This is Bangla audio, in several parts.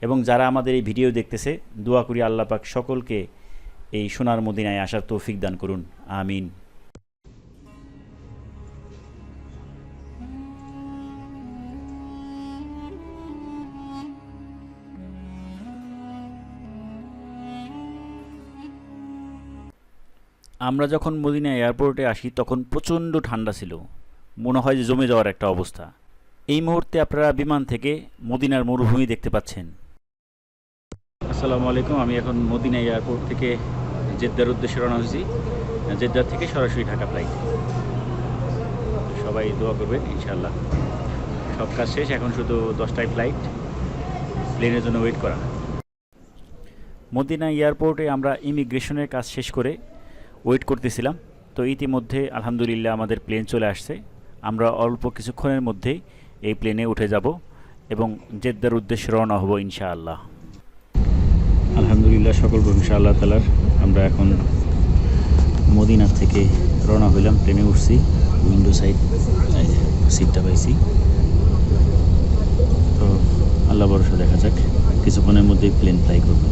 এবং যারা আমাদের এই ভিডিও দেখতেছে, দোয়া করি আল্লাহ পাক সকলকে এই সোনার মদিনায় আসার তৌফিক দান করুন। আমিন। আমরা যখন মদিনা এয়ারপোর্টে আসি, তখন প্রচণ্ড ঠান্ডা ছিল। মনে হয় যে জমে যাওয়ার একটা অবস্থা। এই মুহূর্তে আপনারা বিমান থেকে মদিনার মরুভূমি দেখতে পাচ্ছেন। আসসালামু আলাইকুম। আমি এখন মদিনা এয়ারপোর্ট থেকে জেদ্দার উদ্দেশ্যে রওনা হয়েছি। জেদ্দার থেকে সরাসরি ঢাকা ফ্লাইট সবাই দোয়া করবেন ইনশাল্লাহ সব কাজ শেষ, এখন শুধু দশটায় ফ্লাইট প্লেনের জন্য ওয়েট করা। মদিনা এয়ারপোর্টে আমরা ইমিগ্রেশনের কাজ শেষ করে ওয়েট করতেছিলাম। তো ইতিমধ্যে, আলহামদুলিল্লাহ, আমাদের প্লেন চলে আসছে। আমরা অল্প কিছুক্ষণের মধ্যেই এই প্লেনে উঠে যাব এবং জেদ্দার উদ্দেশ্যে রওনা হব, ইনশাআল্লাহ। আলহামদুলিল্লাহ, সকল প্রশংসা আল্লাহ তালার আমরা এখন মদিনার থেকে রওনা হইলাম প্লেনে উঠছি, উইন্ডো সাইড সিটটা পাইছি। তো আল্লাহ ভরসা দেখা যাক, কিছুক্ষণের মধ্যেই প্লেন ফ্লাই করবে।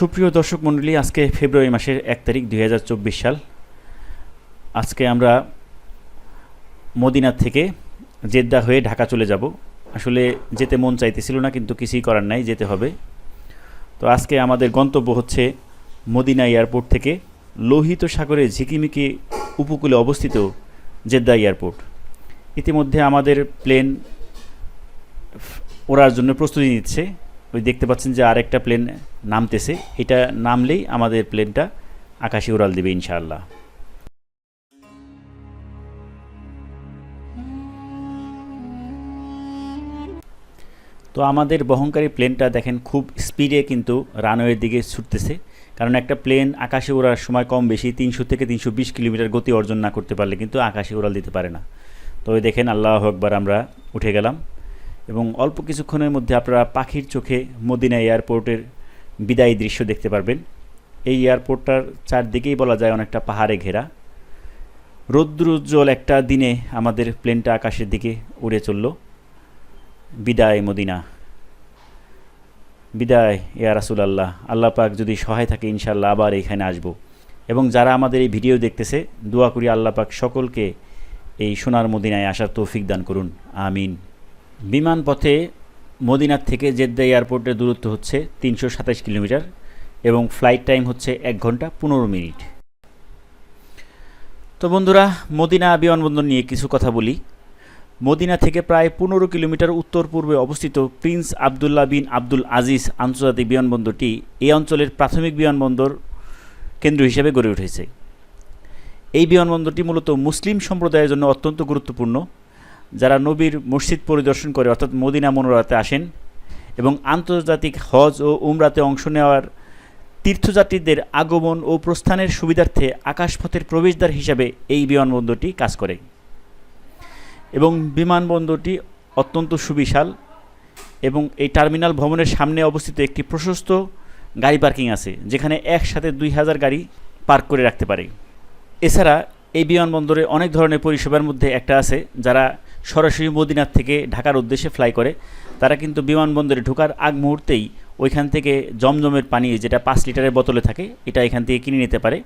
সুপ্রিয় দর্শক মণ্ডলী, আজকে ফেব্রুয়ারি মাসের এক তারিখ দুই হাজার চব্বিশ সাল। আজকে আমরা মদিনার থেকে জেদ্দা হয়ে ঢাকা চলে যাব। আসলে যেতে মন চাইতেছিল না, কিন্তু কিছুই করার নাই, যেতে হবে। তো আজকে আমাদের গন্তব্য হচ্ছে মদিনা এয়ারপোর্ট থেকে লোহিত সাগরে ঝিকিমিকি উপকূলে অবস্থিত জেদ্দা এয়ারপোর্ট। ইতিমধ্যে আমাদের প্লেন ওড়ার জন্য প্রস্তুতি নিচ্ছে। ওই দেখতে পাচ্ছেন যে আরেকটা প্লেন নামতেছে। এটা নামলেই আমাদের প্লেনটা আকাশে উড়াল দেবে ইনশাআল্লাহ। তো আমাদের বহনকারী প্লেনটা দেখেন খুব স্পিডে কিন্তু রানওয়ের দিকে ছুটতেছে। কারণ একটা প্লেন আকাশে ওড়ার সময় কম বেশি তিনশো থেকে তিনশো বিশ কিলোমিটার গতি অর্জন না করতে পারলে কিন্তু আকাশে উড়াল দিতে পারে না। তো দেখেন আল্লাহ একবার আমরা উঠে গেলাম। এবং অল্প কিছুক্ষণের মধ্যে আপনারা পাখির চোখে মদিনা এয়ারপোর্টের বিদায়ী দৃশ্য দেখতে পারবেন। এই এয়ারপোর্টটার চারদিকেই বলা যায় অনেকটা পাহাড়ে ঘেরা। রৌদ্রোজ্জ্বল একটা দিনে আমাদের প্লেনটা আকাশের দিকে উড়ে চলল। বিদায়, মদিনা। বিদায়, ইয়া রাসুলাল্লাহ। আল্লাহ পাক যদি সহায় থাকে ইনশাল্লাহ আবার এখানে আসব। এবং যারা আমাদের এই ভিডিও দেখতেছে, দোয়া করি আল্লাহ পাক সকলকে এই সোনার মদিনায় আসার তৌফিক দান করুন। আমিন। বিমান পথে মদিনার থেকে জেদ্দা এয়ারপোর্টের দূরত্ব হচ্ছে তিনশো সাতাশ কিলোমিটার এবং ফ্লাইট টাইম হচ্ছে এক ঘণ্টা পনেরো মিনিট। তো বন্ধুরা, মদিনা বিমানবন্দর নিয়ে কিছু কথা বলি। মদিনা থেকে প্রায় পনেরো কিলোমিটার উত্তর পূর্বে অবস্থিত Prince Abdullah bin Abdul Aziz আন্তর্জাতিক বিমানবন্দরটি এই অঞ্চলের প্রাথমিক বিমানবন্দর কেন্দ্র হিসেবে গড়ে উঠেছে। এই বিমানবন্দরটি মূলত মুসলিম সম্প্রদায়ের জন্য অত্যন্ত গুরুত্বপূর্ণ। যারা নবীর মসজিদ পরিদর্শন করে, অর্থাৎ মদিনা মনোরাতে আসেন এবং আন্তর্জাতিক হজ ও উমরাতে অংশ নেওয়ার তীর্থযাত্রীদের আগমন ও প্রস্থানের সুবিধার্থে আকাশপথের প্রবেশদ্বার হিসাবে এই বিমানবন্দরটি কাজ করে। এবং বিমানবন্দরটি অত্যন্ত সুবিশাল এবং এই টার্মিনাল ভবনের সামনে অবস্থিত একটি প্রশস্ত গাড়ি পার্কিং আছে, যেখানে একসাথে দুই হাজার গাড়ি পার্ক করে রাখতে পারে। এছাড়া এই বিমানবন্দরে অনেক ধরনের পরিষেবার মধ্যে একটা আছে, যারা সরাসরি মদিনার থেকে ঢাকার উদ্দেশ্যে ফ্লাই করে। তারা কিন্তু বিমানবন্দরে ঢোকার আগ মুহূর্তেই ওইখান থেকে জমজমের পানি যেটা পাঁচ লিটারের বোতলে থাকে, এটা এখান থেকে কিনে নিতে পারে।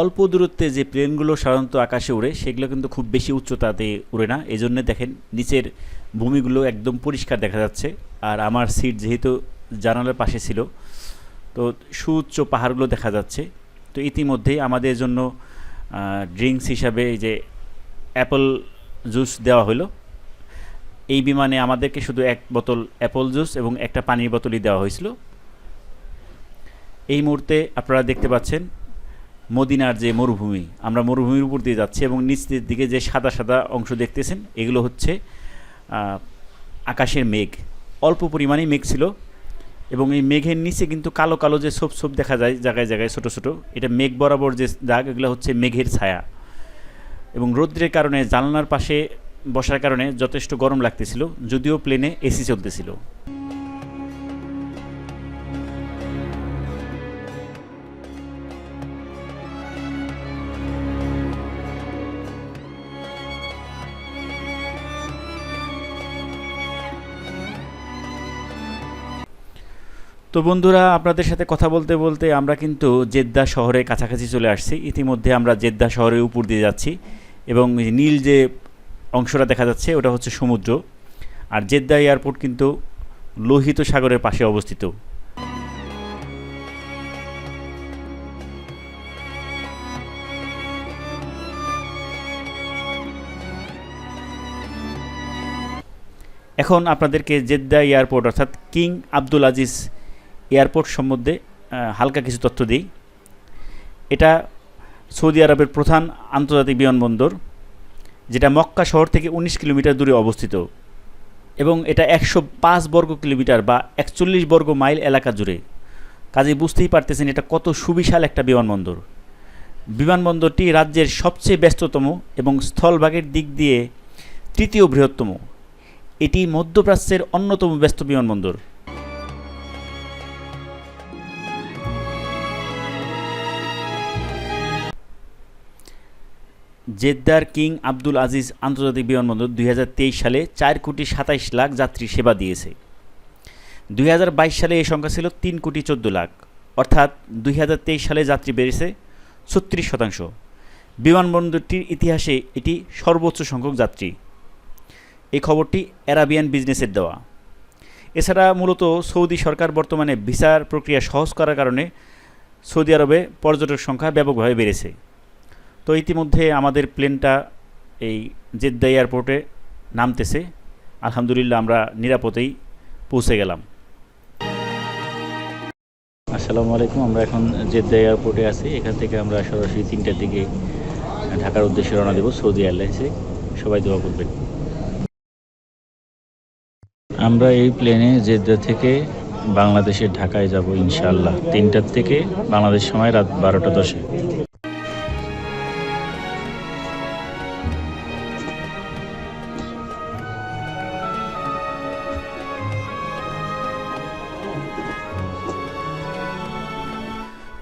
অল্প দূরত্বে যে প্লেনগুলো সাধারণত আকাশে উড়ে, সেগুলো কিন্তু খুব বেশি উচ্চতাতে উড়ে না। এই জন্যে দেখেন, নিচের ভূমিগুলো একদম পরিষ্কার দেখা যাচ্ছে। আর আমার সিট যেহেতু জানালার পাশে ছিল, তো সুউচ্চ পাহাড়গুলো দেখা যাচ্ছে। তো ইতিমধ্যেই আমাদের জন্য ড্রিঙ্কস হিসাবে এই যে অ্যাপল জুস দেওয়া হলো। এই বিমানে আমাদেরকে শুধু এক বোতল অ্যাপল জুস এবং একটা পানির বোতলই দেওয়া হয়েছিল। এই মুহূর্তে আপনারা দেখতে পাচ্ছেন মদিনার যে মরুভূমি, আমরা মরুভূমির উপর দিয়ে যাচ্ছি এবং নিচের দিকে যে সাদা সাদা অংশ দেখতেছেন, এগুলো হচ্ছে আকাশের মেঘ। অল্প পরিমাণেই মেঘ ছিল এবং এই মেঘের নিচে কিন্তু কালো কালো যে সোপ সোপ দেখা যায়, জায়গায় জায়গায় ছোট ছোট, এটা মেঘ বরাবর যে দাগ, এগুলো হচ্ছে মেঘের ছায়া। এবং রৌদ্রের কারণে জানলার পাশে বসার কারণে যথেষ্ট গরম লাগতেছিল, যদিও প্লেনে এসি চলতেছিল। তো বন্ধুরা, আপনাদের সাথে কথা বলতে বলতে আমরা কিন্তু জেদ্দা শহরের কাছাকাছি চলে আসছি। ইতিমধ্যে আমরা জেদ্দা শহরের উপর দিয়ে যাচ্ছি এবং নীল যে অংশটা দেখা যাচ্ছে, ওটা হচ্ছে সমুদ্র। আর জেদ্দা এয়ারপোর্ট কিন্তু লোহিত সাগরের পাশে অবস্থিত। এখন আপনাদেরকে জেদ্দা এয়ারপোর্ট, অর্থাৎ কিং আব্দুল আজিজ এয়ারপোর্ট সম্বন্ধে হালকা কিছু তথ্য দিই। এটা সৌদি আরবের প্রধান আন্তর্জাতিক বিমানবন্দর, যেটা মক্কা শহর থেকে উনিশ কিলোমিটার দূরে অবস্থিত এবং এটা একশো পাঁচ বর্গ কিলোমিটার বা একচল্লিশ বর্গ মাইল এলাকা জুড়ে। কাজে বুঝতেই পারতেছেন এটা কত সুবিশাল একটা বিমানবন্দর। বিমানবন্দরটি রাজ্যের সবচেয়ে ব্যস্ততম এবং স্থলভাগের দিক দিয়ে তৃতীয় বৃহত্তম। এটি মধ্যপ্রাচ্যের অন্যতম ব্যস্ত বিমানবন্দর। জেদ্দার কিং আব্দুল আজিজ আন্তর্জাতিক বিমানবন্দর দুই হাজার তেইশ সালে চার কোটি সাতাইশ লাখ যাত্রী সেবা দিয়েছে। দুই হাজার বাইশ সালে এই সংখ্যা ছিল তিন কোটি চোদ্দ লাখ। অর্থাৎ দুই হাজার তেইশ সালে যাত্রী বেড়েছে ছত্রিশ শতাংশ। বিমানবন্দরটির ইতিহাসে এটি সর্বোচ্চ সংখ্যক যাত্রী। এই খবরটি অ্যারাবিয়ান বিজনেসের দেওয়া। এছাড়া মূলত সৌদি সরকার বর্তমানে ভিসার প্রক্রিয়া সহজ করার কারণে সৌদি আরবে পর্যটক সংখ্যা ব্যাপকভাবে বেড়েছে। তো ইতিমধ্যে আমাদের প্লেনটা এই জেদ্দা এয়ারপোর্টে নামতেছে। আলহামদুলিল্লাহ আমরা নিরাপদেই পৌঁছে গেলাম। আসসালামু আলাইকুম, আমরা এখন জেদ্দা এয়ারপোর্টে আছি। এখান থেকে আমরা সরাসরি তিনটার দিকে ঢাকার উদ্দেশ্যে রওনা দেব, সৌদি এয়ারলাইন্সে। সবাই দোয়া করবেন। আমরা এই প্লেনে জেদ্দা থেকে বাংলাদেশের ঢাকায় যাব ইনশাআল্লাহ। তিনটার থেকে বাংলাদেশ সময় রাত বারোটা দশে।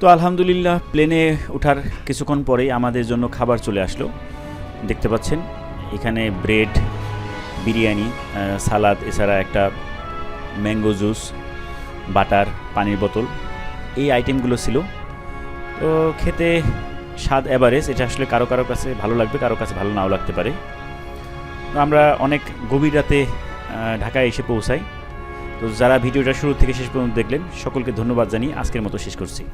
তো আলহামদুলিল্লাহ প্লেনে ওঠার কিছুক্ষণ পরেই আমাদের জন্য খাবার চলে আসলো। দেখতে পাচ্ছেন, এখানে ব্রেড বিরিয়ানি সালাদ এছাড়া একটা ম্যাঙ্গো জুস বাটার পানির বোতল, এই আইটেমগুলো ছিল। তো খেতে স্বাদ অ্যাভারেজ এটা আসলে কারও কারও কাছে ভালো লাগবে, কারও কাছে ভালো নাও লাগতে পারে। তো আমরা অনেক গভীর রাতে ঢাকায় এসে পৌঁছাই। তো যারা ভিডিওটা শুরু থেকে শেষ পর্যন্ত দেখলেন, সকলকে ধন্যবাদ জানিয়ে আজকের মতো শেষ করছি।